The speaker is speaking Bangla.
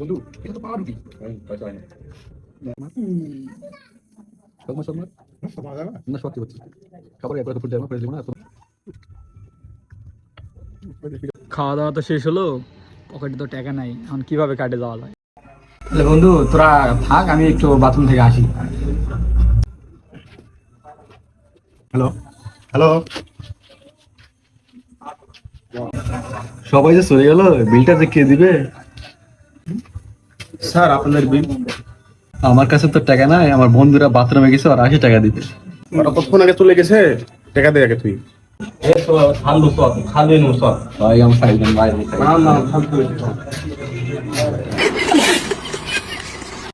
বন্ধু এটা তো পাওয়া রুটি না। সত্যি হচ্ছে খাবার একবার ফুট যাবে না খাওয়া দাওয়া তো শেষ হলো পকেটে তো টাকা নাই। এখন কীভাবে কাটে যাওয়া যায়? তাহলে বন্ধু তোরা থাক আমি একটু বাথরুম থেকে আসি। Hello hello. সবাই যে চলে গেল বিলটা যে কে দিবে। স্যার আপনাদের বিল? আমার কাছে তো টাকা নাই আমার বন্ধুরা বাথরুমে গেছে আর আশি টাকা দিতে। ওরা কতক্ষণ আগে চলে গেছে? টাকা দে আগে তুই। ভাই আমার